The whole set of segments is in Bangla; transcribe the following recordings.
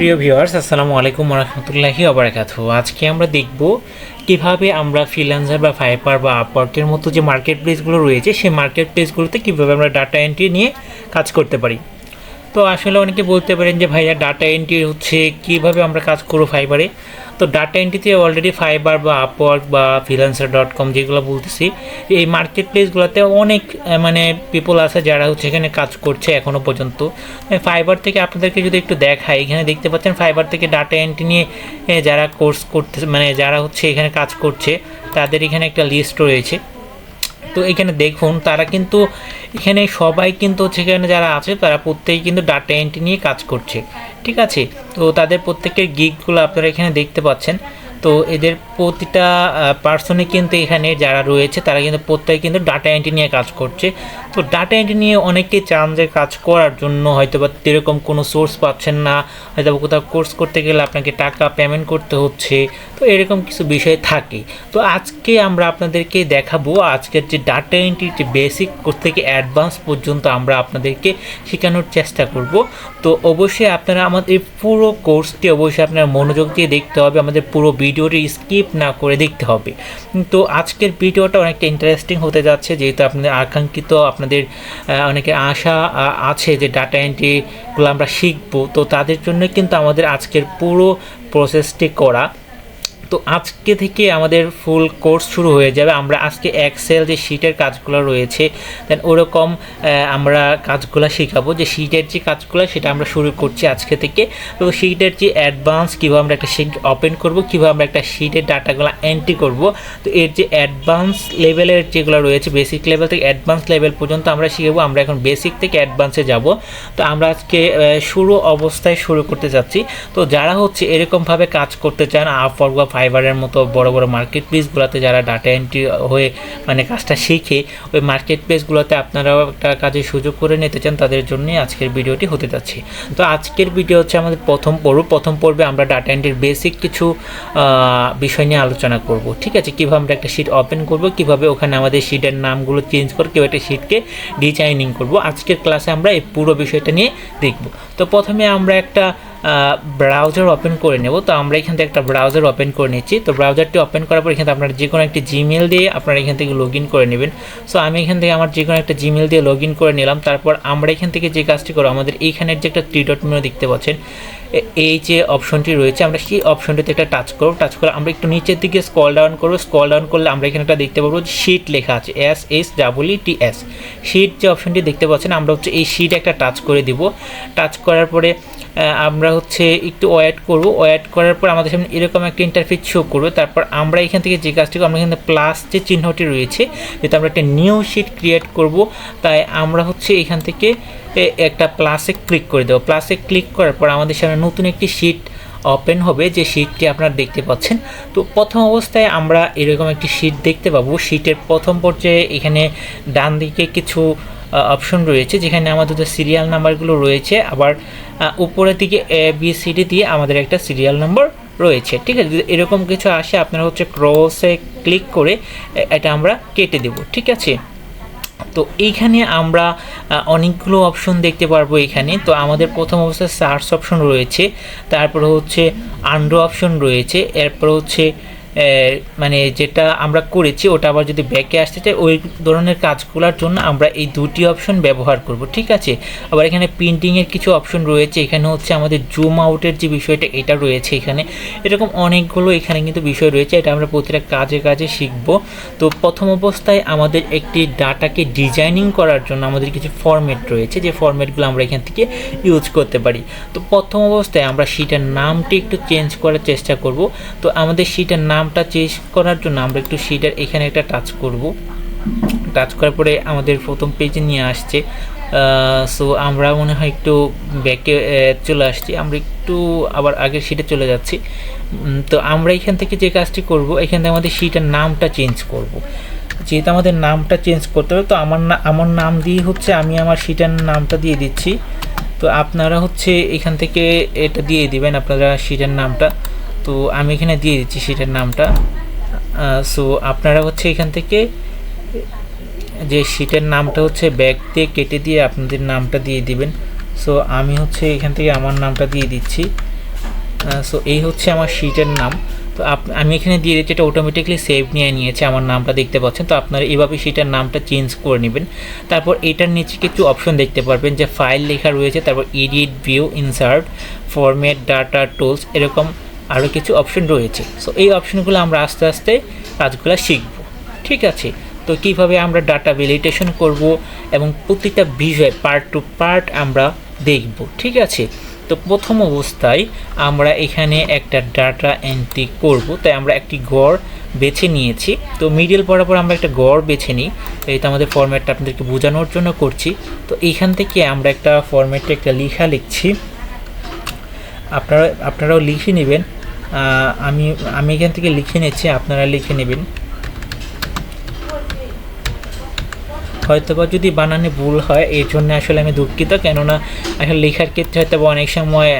প্রিয় ভিউয়ার্স আসসালামু আলাইকুম রহমতুল্লাহি আবরাকাত আজকে আমরা দেখব কীভাবে আমরা ফ্রিল্যান্সার বা ফাইবার বা আপওয়ার্কের মতো যে মার্কেট প্লেসগুলো রয়েছে, সেই মার্কেট প্লেসগুলোতে কীভাবে আমরা ডাটা এন্ট্রি নিয়ে কাজ করতে পারি। তো আসলে অনেকে বলতে পারেন যে, ভাইয়া ডাটা এন্ট্রি হচ্ছে কীভাবে আমরা কাজ করব ফাইবারে তো ডাটা এন্ট্রিতে অলরেডি ফাইবার বা আপওয়ার্ক বা ফিলান্সার ডট কম যেগুলো বলতেছি, এই মার্কেট প্লেসগুলোতে অনেক মানে পিপল আছে যারা হচ্ছে এখানে কাজ করছে এখনও পর্যন্ত। ফাইবার থেকে আপনাদেরকে যদি একটু দেখাই, এখানে দেখতে পাচ্ছেন ফাইবার থেকে ডাটা এন্ট্রি নিয়ে যারা কোর্স করতে মানে যারা হচ্ছে এখানে কাজ করছে, তাদের এখানে একটা লিস্ট রয়েছে। তো এখানে দেখুন, তারা কিন্তু এখানে সবাই কিন্তু সেখানে যারা আছে, তারা প্রত্যেকেই কিন্তু ডাটা এন্ট্রি নিয়ে কাজ করছে। ঠিক আছে? তো তাদের প্রত্যেকের গিকগুলো আপনারা এখানে দেখতে পাচ্ছেন। তো এদের প্রতিটা পার্সনে কিন্তু এখানে যারা রয়েছে, তারা কিন্তু প্রত্যেকে কিন্তু ডাটা এন্ট্রি নিয়ে কাজ করছে। তো ডাটা এন্ট্রি নিয়ে অনেকেই চান যে কাজ করার জন্য হয়তো বা এরকম কোনো সোর্স পাচ্ছেন না হয়তো বা কোথাও কোর্স করতে গেলে আপনাকে টাকা পেমেন্ট করতে হচ্ছে, তো এরকম কিছু বিষয় থাকে। তো আজকে আমরা আপনাদেরকে দেখাবো, আজকের যে ডাটা এন্ট্রি যে বেসিক থেকে অ্যাডভান্স পর্যন্ত আমরা আপনাদেরকে শেখানোর চেষ্টা করব। তো অবশ্যই আপনারা আমাদের পুরো কোর্সটি অবশ্যই আপনারা মনোযোগ দিয়ে দেখতে হবে, আমাদের পুরো ভিডিওটি স্কিপ না করে দেখতে হবে। তো আজকের ভিডিওটা অনেকটা ইন্টারেস্টিং হতে যাচ্ছে, যেহেতু আপনাদের আকাঙ্ক্ষিত, আপনাদের অনেকে আশা আছে যে ডাটা এন্ট্রিগুলো আমরা শিখব। তো তাদের জন্য কিন্তু আমাদের আজকের পুরো প্রসেসটি করা। তো আজকে থেকে আমাদের ফুল কোর্স শুরু হয়ে যাবে। আমরা আজকে এক্সেল যে শিটের কাজগুলো রয়েছে দেন ওরকম আমরা কাজগুলো শেখাবো। যে শিটের যে কাজগুলো, সেটা আমরা শুরু করছি আজকে থেকে। তো শিটের যে অ্যাডভান্স কীভাবে আমরা একটা শিট ওপেন করব, কীভাবে আমরা একটা শিটের ডাটাগুলো এন্ট্রি করব, তো এর যে অ্যাডভান্স লেভেলের যেগুলো রয়েছে বেসিক লেভেল থেকে অ্যাডভান্স লেভেল পর্যন্ত আমরা শিখব। আমরা এখন বেসিক থেকে অ্যাডভান্সে যাব। তো আমরা আজকে শুরু অবস্থায় শুরু করতে যাচ্ছি। তো যারা হচ্ছে এরকমভাবে কাজ করতে চান আপওয়ার্ক বা ফাইবারের মতো বড় বড় মার্কেট প্লেসগুলোতে যারা ডাটা এন্ট্রি হয়ে মানে কাজটা শিখে, ওই মার্কেট প্লেসগুলোতে আপনারাও একটা কাজের সুযোগ করে নিতে চান, তাদের জন্যই আজকের ভিডিওটি হতে যাচ্ছে। তো আজকের ভিডিও হচ্ছে আমাদের প্রথম পর্ব। প্রথম পর্বে আমরা ডাটা এন্ট্রির বেসিক কিছু বিষয় নিয়ে আলোচনা করব, ঠিক আছে? কীভাবে আমরা একটা শিট ওপেন করব, কীভাবে ওখানে আমাদের শিটের নামগুলো চেঞ্জ করে কীভাবে একটা শিটকে ডিজাইনিং করব। আজকের ক্লাসে আমরা এই পুরো বিষয়টা নিয়ে দেখব। তো প্রথমে আমরা একটা ব্রাউজার ওপেন করে নেব। তো আমরা এখান থেকে একটা ব্রাউজার ওপেন করে নিচ্ছি। তো ব্রাউজারটি ওপেন করার পর এখান থেকে আপনারা যে কোনো একটি জিমেল দিয়ে আপনারা এখান থেকে লগ করে নেবেন। সো আমি এখান থেকে আমার যে কোনো একটা জিমেল দিয়ে লগ করে নিলাম। তারপর আমরা এখান থেকে যে কাজটি করব, আমাদের এইখানের যে একটা থ্রি মেনু দেখতে পাচ্ছেন এই যে অপশনটি রয়েছে, আমরা সেই অপশনটিতে একটা টাচ করব। টাচ করে আমরা একটু নিচের দিকে স্কল ডাউন করব। স্কল ডাউন করলে আমরা এখানে একটা দেখতে পাবো শিট লেখা আছে S S double T S sheet যে অপশনটি দেখতে পাচ্ছেন, আমরা হচ্ছে এই শিট একটা টাচ করে দিব। টাচ করার পরে আমরা হচ্ছে একটু ওয়েট করব। ওয়েট করার পর আমাদের সামনে এরকম একটা ইন্টারফেস শো করবে। তারপর আমরা এখান থেকে যে কাজটি আমরা এখানে প্লাস যে চিহ্নটি রয়েছে যেহেতু আমরা একটা নিউ শিট ক্রিয়েট করব, তাই আমরা হচ্ছে এখান থেকে একটা প্লাসে ক্লিক করে দেবো। প্লাসে ক্লিক করার পর আমাদের সামনে নতুন একটি শিট ওপেন হবে, যে শিটটি আপনারা দেখতে পাচ্ছেন। তো প্রথম অবস্থায় আমরা এরকম একটি শিট দেখতে পাবো। শিটের প্রথম পর্যায়ে এখানে ডান দিকে কিছু অপশন রয়েছে, যেখানে আমাদের সিরিয়াল নাম্বারগুলো রয়েছে, আবার উপরের দিকে এ বি সি ডি দিয়ে আমাদের একটা সিরিয়াল নাম্বার রয়েছে, ঠিক আছে? এরকম কিছু আসে, আপনারা হচ্ছে ক্রসে ক্লিক করে এটা আমরা কেটে দেব, ঠিক আছে? তো এইখানে আমরা অনেকগুলো অপশন দেখতে পারব এখানে। তো আমাদের প্রথম অবস্থায় সার্চ অপশন রয়েছে, তারপরে হচ্ছে আন্ডো অপশন রয়েছে, এরপর হচ্ছে মানে যেটা আমরা করেছি, ওটা আবার যদি ব্যাকে আসতে চাই, ওই ধরনের কাজগুলোর জন্য আমরা এই দুটি অপশন ব্যবহার করব, ঠিক আছে? আবার এখানে প্রিন্টিংয়ের কিছু অপশন রয়েছে, এখানে হচ্ছে আমাদের জুম আউটের যে বিষয়টা, এটা রয়েছে এখানে। এরকম অনেকগুলো এখানে কিন্তু বিষয় রয়েছে, এটা আমরা প্রতিটা কাজে কাজে শিখব। তো প্রথম অবস্থায় আমাদের একটি ডাটাকে ডিজাইনিং করার জন্য আমাদের কিছু ফরম্যাট রয়েছে, যে ফরম্যাটগুলো আমরা এখান থেকে ইউজ করতে পারি। তো প্রথম অবস্থায় আমরা শিটের নামটি একটু চেঞ্জ করার চেষ্টা করব। তো আমাদের শিটের নামটা চেঞ্জ করার জন্য আমরা একটু শিটের এখানে একটা টাচ করব। টাচ করার পরে আমাদের প্রথম পেজে নিয়ে আসছে। সো আমরা মনে হয় একটু ব্যাকে চলে আসছি। আমরা একটু আবার আগের শিটে চলে যাচ্ছি। তো আমরা এখান থেকে যে কাজটি করব, এখান থেকে আমাদের শিটের নামটা চেঞ্জ করব। যেহেতু আমাদের নামটা চেঞ্জ করতে হবে, তো আমার না, আমার নাম দিয়ে হচ্ছে আমি আমার শিটের নামটা দিয়ে দিচ্ছি। তো আপনারা হচ্ছে এখান থেকে এটা দিয়ে দিবেন, আপনারা শিটের নামটা। তো আমি এখানে দিয়ে দিচ্ছি শিটের নামটা। সো আপনারা হচ্ছে এখান থেকে যে শিটের নামটা হচ্ছে ব্যাগ দিয়ে কেটে দিয়ে আপনাদের নামটা দিয়ে দিবেন। সো আমি হচ্ছে এখান থেকে আমার নামটা দিয়ে দিচ্ছি। সো এই হচ্ছে আমার শিটের নাম। তো আমি এখানে দিয়ে দিচ্ছি, এটা অটোমেটিকলি সেভ নিয়ে নিয়েছে আমার নামটা দেখতে পাচ্ছেন। তো আপনারা এভাবে সেটার নামটা চেঞ্জ করে নেবেন। তারপর এটার নিচে কিছু অপশন দেখতে পারবেন, যে ফাইল লেখা রয়েছে, তারপর edit view insert format data tools এরকম আরও কিছু অপশন রয়েছে। সো এই অপশনগুলো আমরা আস্তে আস্তে কাজগুলো শিখব। ঠিক আছে? তো কীভাবে আমরা ডাটা ভ্যালিডেশন করব এবং প্রতিটা বিষয় পার্ট টু পার্ট আমরা দেখব। ঠিক আছে? তো প্রথম অবস্থায় আমরা এখানে একটা ডাটা এন্ট্রি করব। তাই আমরা একটি গড় বেছে নিয়েছি। তো মিডিল বরাবর আমরা একটা গড় বেছে নিই। তো আমাদের ফরম্যাটটা আপনাদেরকে বোঝানোর জন্য করছি। তো এইখান থেকে আমরা একটা ফরম্যাটে একটা লেখা লিখছি। আপনারা, আপনারাও লিখে নেবেন। আমি আমি এখান থেকে লিখে নিচ্ছি, আপনারা লিখে নেবেন। হয়তো বা যদি বানানে ভুল হয় এর জন্য আসলে আমি দুঃখিত, কেননা আসলে লেখার ক্ষেত্রে হয়তো অনেক সময়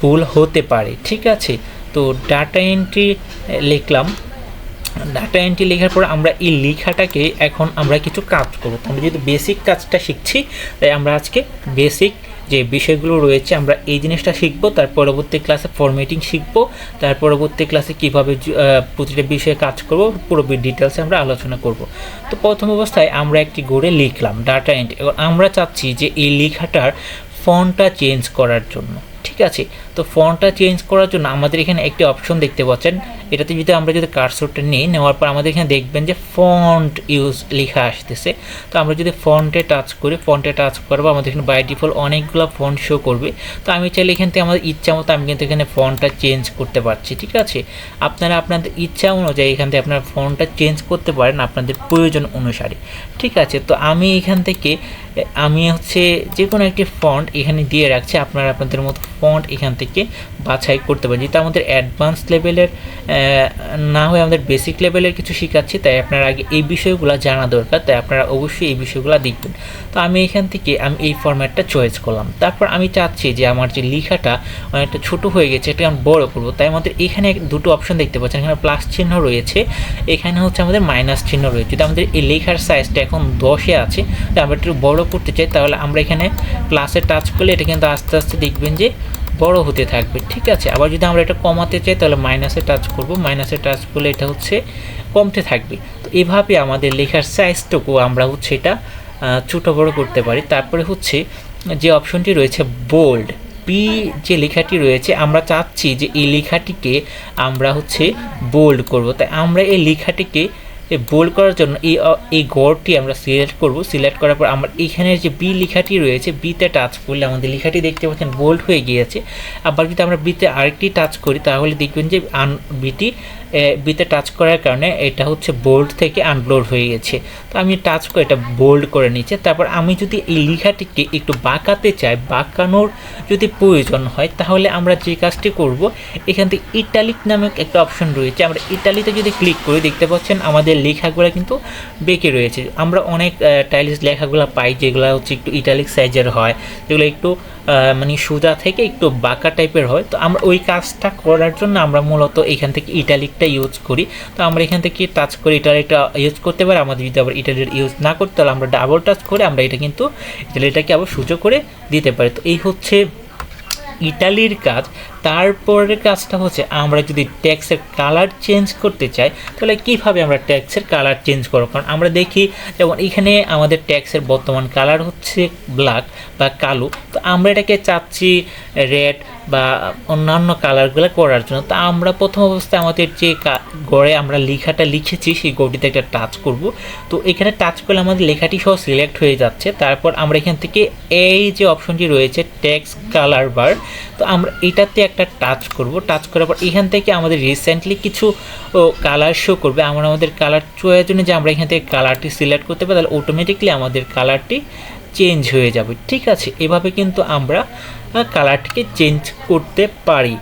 ভুল হতে পারে, ঠিক আছে? তো ডাটা এন্ট্রি লিখলাম। ডাটা এন্ট্রি লেখার পর আমরা এই লেখাটাকে এখন আমরা কিছু কাজ করব। আমরা যেহেতু বেসিক কাজটা শিখছি, তাই আমরা আজকে বেসিক যে বিষয়গুলো রয়েছে, আমরা এই জিনিসটা শিখব, তার পরবর্তী ক্লাসে ফর্মেটিং শিখব, তার পরবর্তী ক্লাসে কীভাবে প্রতিটা বিষয়ে কাজ করব, পুরো ডিটেলসে আমরা আলোচনা করব। তো প্রথম অবস্থায় আমরা একটি গড়ে লিখলাম ডাটা এন্ট্রি এবং আমরা চাচ্ছি যে এই লেখাটার ফন্টটা চেঞ্জ করার জন্য, ঠিক আছে? তো ফন্টটা চেঞ্জ করার জন্য আমাদের এখানে একটি অপশন দেখতে পাচ্ছেন। এটাতে যদি আমরা যদি কার্সরটা নিই, নেওয়ার পর আমাদের এখানে দেখবেন যে ফন্ট ইউজ লেখা আসতেছে। তো আমরা যদি ফন্টে টাচ করি ফন্টে টাচ করব আমাদের এখানে বাই ডিফল্ট অনেকগুলো ফন্ট শো করবে। তো আমি চাইলে এখান থেকে আমাদের ইচ্ছা মতো আমি কিন্তু এখানে ফন্টটা চেঞ্জ করতে পারছি, ঠিক আছে? আপনারা আপনাদের ইচ্ছা অনুযায়ী এখান থেকে আপনারা ফন্টটা চেঞ্জ করতে পারেন আপনাদের প্রয়োজন অনুসারে, ঠিক আছে? তো আমি এখান থেকে, আমি হচ্ছে যে কোনো একটি ফন্ট এখানে দিয়ে রাখছি, আপনারা আপনাদের মতো ফন্ট এখান থেকে বাছাই করতে পারেন। যেটা আমাদের অ্যাডভান্স লেভেলের না হয়ে আমাদের বেসিক লেভেলের কিছু শেখাচ্ছি, তাই আপনারা আগে এই বিষয়গুলো জানা দরকার, তাই আপনারা অবশ্যই এই বিষয়গুলো দেখবেন। তো আমি এখান থেকে আমি এই ফরম্যাটটা চয়েস করলাম। তারপর আমি চাচ্ছি যে আমার যে লেখাটা অনেকটা ছোট হয়ে গেছে, এটা আমি বড় করব। তাই আমাদের এখানে দুটো অপশন দেখতে পাচ্ছেন। এখানে প্লাস চিহ্ন রয়েছে, এখানে হচ্ছে আমাদের মাইনাস চিহ্ন রয়েছে। যদি আমাদের এই লেখার সাইজটা এখন দশে আছে আমরা একটু বড় করতে চাই, তাহলে আমরা এখানে প্লাসে টাচ করলে এটা কিন্তু আস্তে আস্তে দেখবেন যে বড় হতে থাকবে। ঠিক আছে, আবার যদি আমরা এটা কমাতে চাই, তাহলে মাইনাসে টাচ করব। মাইনাসে টাচ করলে এটা হচ্ছে কমতে থাকবে। তো এভাবে আমাদের লেখার সাইজটুকু আমরা হচ্ছে এটা ছোটো বড় করতে পারি। তারপরে হচ্ছে যে অপশনটি রয়েছে বোল্ড পি যে লেখাটি রয়েছে, আমরা চাচ্ছি যে এই লেখাটিকে আমরা হচ্ছে বোল্ড করব। তাই আমরা এই লেখাটিকে বোল্ড করার জন্য এই এই গড়টি আমরা সিলেক্ট করব। সিলেক্ট করার পর আমার এখানের যে বি লেখাটি রয়েছে বিতে টাচ করলে আমাদের লেখাটি দেখতে পাচ্ছেন বোল্ড হয়ে গিয়েছে। আবার যদি আমরা বিতে আরেকটি টাচ করি, তাহলে দেখবেন যে, আন বিটি বিতে টাচ করার কারণে এটা হচ্ছে বোল্ড থেকে আনবোল্ড হয়ে গেছে। তো আমি টাচ করে এটা বোল্ড করে নিচ্ছে। তারপর আমি যদি এই লেখাটিকে একটু বাঁকাতে চাই, বাঁকানোর যদি প্রয়োজন হয়, তাহলে আমরা যে কাজটি করব, এখান থেকে ইটালিক নামক একটা অপশন রয়েছে। আমরা ইটালিতে যদি ক্লিক করি, দেখতে পাচ্ছেন আমাদের লেখাগুলো কিন্তু বেঁকে রয়েছে। আমরা অনেক টাইলিশ লেখাগুলো পাই, যেগুলো হচ্ছে একটু ইটালিক সাইজের হয়, যেগুলো একটু মানে সোজা থেকে একটু বাঁকা টাইপের হয়, তো আমরা ওই কাজটা করার জন্য আমরা মূলত এখান থেকে ইটালিকটা ইউজ করি। তো আমরা এখান থেকে টাচ করে ইটালিকটা ইউজ করতে পারি, আমাদের যদি আবার ইটালির ইউজ না করতে তাহলে আমরা ডাবল টাচ করে আমরা এটা কিন্তু ইটালিটাকে আবার সুযোগ করে দিতে পারি। তো এই হচ্ছে ইটালির কাজ, তারপরের কাজটা হচ্ছে আমরা যদি ট্যাক্সের কালার চেঞ্জ করতে চাই, তাহলে কীভাবে আমরা ট্যাক্সের কালার চেঞ্জ করব? কারণ আমরা দেখি, যেমন এখানে আমাদের ট্যাক্সের বর্তমান কালার হচ্ছে ব্ল্যাক বা কালো, তো আমরা এটাকে চাচ্ছি রেড বা অন্যান্য কালারগুলো করার জন্য। তো আমরা প্রথম অবস্থায় আমাদের যে গড়ে আমরা লেখাটা লিখেছি, সেই গড়টিতে একটা টাচ করব। তো এখানে টাচ করলে আমাদের লেখাটি সহ সিলেক্ট হয়ে যাচ্ছে। তারপর আমরা এখান থেকে এই যে অপশনটি রয়েছে টেক্স কালার বার তো আমরা এটাতে একটা টাচ করব। টাচ করার পর এখান থেকে আমাদের রিসেন্টলি কিছু কালার শো করবে। আমরা আমাদের কালার চয়ের জন্য যে আমরা এখান থেকে কালারটি সিলেক্ট করতে পারি। তাহলে অটোমেটিকলি আমাদের কালারটি চেঞ্জ হয়ে যাবে, ঠিক আছে? এভাবে কিন্তু আমরা কালারটিকে চেঞ্জ করতে পারি,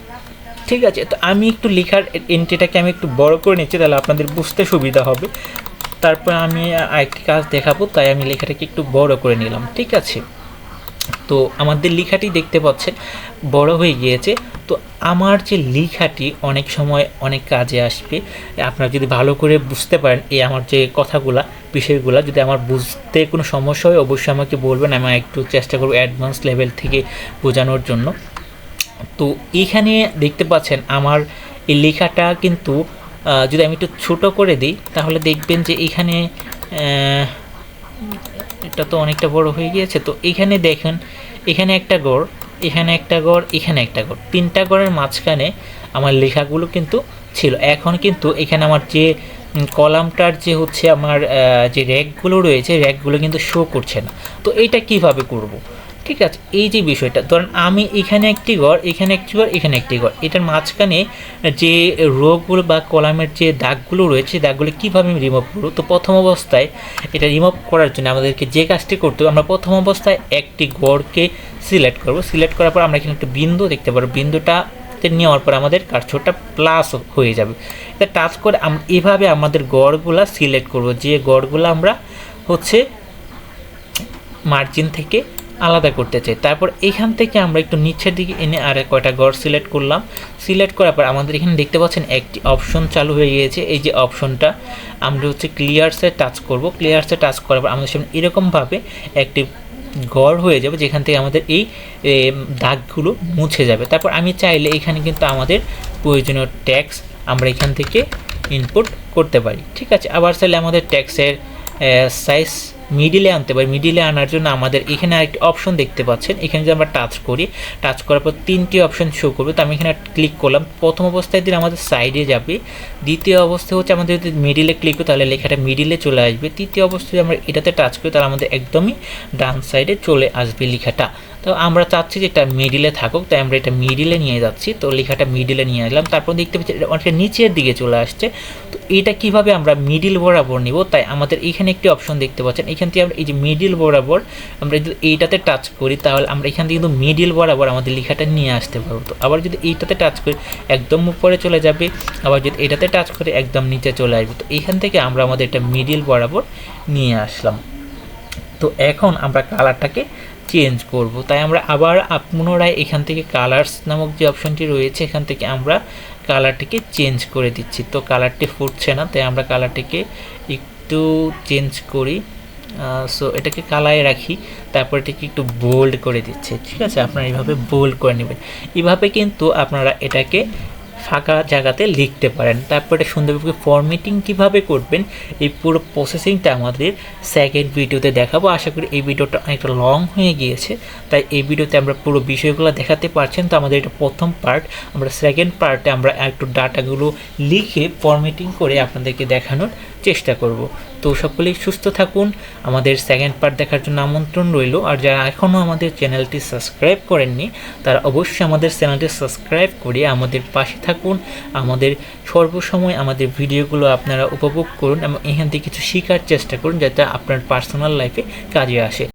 ঠিক আছে? তো আমি একটু লেখার এন্ট্রিটাকে আমি একটু বড় করে নিচ্ছি, তাহলে আপনাদের বুঝতে সুবিধা হবে। তারপর আমি আরেকটি কাজ দেখাবো, তাই আমি লেখাটাকে একটু বড় করে নিলাম, ঠিক আছে? তো আমাদের লেখাটি দেখতে পাচ্ছেন বড় হয়ে গিয়েছে। তো আমার যে লেখাটি অনেক সময় অনেক কাজে আসবে। আপনারা যদি ভালো করে বুঝতে পারেন এই আমার যে কথাগুলা, বিষয়গুলো, যদি আমার বুঝতে কোনো সমস্যা হয়, অবশ্যই আমাকে বলবেন। আমি একটু চেষ্টা করব অ্যাডভান্স লেভেল থেকে বোঝানোর জন্য। তো এখানে দেখতে পাচ্ছেন, আমার এই লেখাটা কিন্তু যদি আমি একটু ছোট করে দিই, তাহলে দেখবেন যে এখানে এটা তো অনেকটা বড় হয়ে গিয়েছে। তো এখানে দেখেন, এখানে একটা গড়, এখানে একটা গড়, এখানে একটা গড়। তিনটা গড়ের মাঝখানে আমার লেখাগুলো কিন্তু ছিল। এখন কিন্তু এখানে আমার যে কলামটার যে হচ্ছে আমার যে র্যাকগুলো রয়েছে, র্যাকগুলো কিন্তু শো করছে না। তো এটা কীভাবে করব? ঠিক আছে, এই যে বিষয়টা, ধরেন আমি এখানে একটি ঘর, এখানে একটি ঘর, এখানে একটি ঘর। এটার মাঝখানে যে রোগগুলো বা কলামের যে দাগগুলো রয়েছে দাগগুলো কীভাবে আমি রিমুভ করব? তো প্রথম অবস্থায় এটা রিমুভ করার জন্য আমাদেরকে যে কাজটি করতে হবে, আমরা প্রথম অবস্থায় একটি গড়কে সিলেক্ট করব। সিলেক্ট করার পর আমরা এখানে একটা বিন্দু দেখতে পারব। বিন্দুটা নেওয়ার পর আমাদের কার্সরটা প্লাস হয়ে যাবে। এটা টাচ করে এভাবে আমাদের গড়গুলা সিলেক্ট করব। যে গড়গুলো আমরা হচ্ছে মার্জিন থেকে আলাদা করতে চাই। তারপর এখান থেকে আমরা একটু নিচের দিকে এনে আর কয়টা গড় সিলেক্ট করলাম। সিলেক্ট করার পর আমাদের এখানে দেখতে পাচ্ছেন একটি অপশন চালু হয়ে গিয়েছে। এই যে অপশনটা আমরা হচ্ছে ক্লিয়ারসে টাচ করব। ক্লিয়ারসে টাচ করার পর আমাদের সামনে এরকমভাবে একটি গড় হয়ে যাবে, যেখান থেকে আমাদের এই দাগগুলো মুছে যাবে। তারপর আমি চাইলে এখানে কিন্তু আমাদের প্রয়োজনীয় ট্যাক্স আমরা এখান থেকে ইনপুট করতে পারি। ঠিক আছে? আবার চাইলে আমাদের ট্যাক্সের সাইজ মিডিলে আনতে পারি। মিডিলে আনার জন্য আমাদের এখানে আরেকটি অপশন দেখতে পাচ্ছেন। এখানে যদি আমরা টাচ করি টাচ করার পর তিনটি অপশন শো করবে। তো আমি এখানে ক্লিক করলাম। প্রথম অবস্থায় দিলে আমাদের সাইডে যাবে। দ্বিতীয় অবস্থায় হচ্ছে আমাদের যদি মিডিলে ক্লিক করি, তাহলে লেখাটা মিডিলে চলে আসবে। তৃতীয় অবস্থায় আমরা এটাতে টাচ করি, তাহলে আমাদের একদমই ডান সাইডে চলে আসবে লেখাটা। তো আমরা চাচ্ছি যে এটা মিডিলে থাকুক, তাই আমরা এটা মিডিলে নিয়ে যাচ্ছি। তো লেখাটা মিডিলে নিয়ে আসলাম। তারপর দেখতে পাচ্ছি এটা অনেকটা নিচের দিকে চলে আসছে। তো এটা কীভাবে আমরা মিডিল বরাবর নিব? তাই আমাদের এখানে একটি অপশন দেখতে পাচ্ছেন। এখান থেকে আমরা এই যে মিডিল বরাবর আমরা যদি এইটাতে টাচ করি, তাহলে আমরা এখান থেকে কিন্তু মিডিল বরাবর আমাদের লেখাটা নিয়ে আসতে পারব। তো আবার যদি এইটাতে টাচ করি, একদম উপরে চলে যাবে। আবার যদি এটাতে টাচ করে, একদম নিচে চলে আসবে। তো এখান থেকে আমরা আমাদের এটা মিডিল বরাবর নিয়ে আসলাম। তো এখন আমরা কালারটাকে চেঞ্জ করব। তাই আমরা আবার পুনরায় এখান থেকে কালার্স নামক যে অপশনটি রয়েছে, এখান থেকে আমরা কালারটিকে চেঞ্জ করে দিচ্ছি। তো কালারটি ফুটছে না, তাই আমরা কালারটিকে একটু চেঞ্জ করি। সো এটাকে কালায় রাখি, তারপর এটাকে একটু বোল্ড করে দিচ্ছে। ঠিক আছে? আপনারা এইভাবে বোল্ড করে নেবেন। এইভাবে কিন্তু আপনারা এটাকে ফাঁকা জায়গাতে লিখতে পারেন। তারপরে সুন্দরভাবে ফর্মেটিং কীভাবে করবেন, এই পুরো প্রসেসিংটা আমাদের সেকেন্ড ভিডিওতে দেখাবো। আশা করি এই ভিডিওটা অনেকটা লং হয়ে গিয়েছে। তাই এই ভিডিওতে আমরা পুরো বিষয়গুলো দেখাতে পারছেন। তো আমাদের এটা প্রথম পার্ট আমরা সেকেন্ড পার্টে আমরা একটু ডাটাগুলো লিখে ফর্মেটিং করে আপনাদেরকে দেখানোর চেষ্টা করব। তো সকলেই সুস্থ থাকুন। আমাদের সেকেন্ড পার্ট দেখার জন্য আমন্ত্রণ রইল। আর যারা এখনও আমাদের চ্যানেলটি সাবস্ক্রাইব করেননি, তারা অবশ্যই আমাদের চ্যানেলটি সাবস্ক্রাইব করে আমাদের পাশে থাকুন। আমাদের সর্বসময় আমাদের ভিডিওগুলো আপনারা উপভোগ করুন এবং এখান থেকে কিছু শেখার চেষ্টা করুন, যাতে আপনার পার্সোনাল লাইফে কাজে আসে।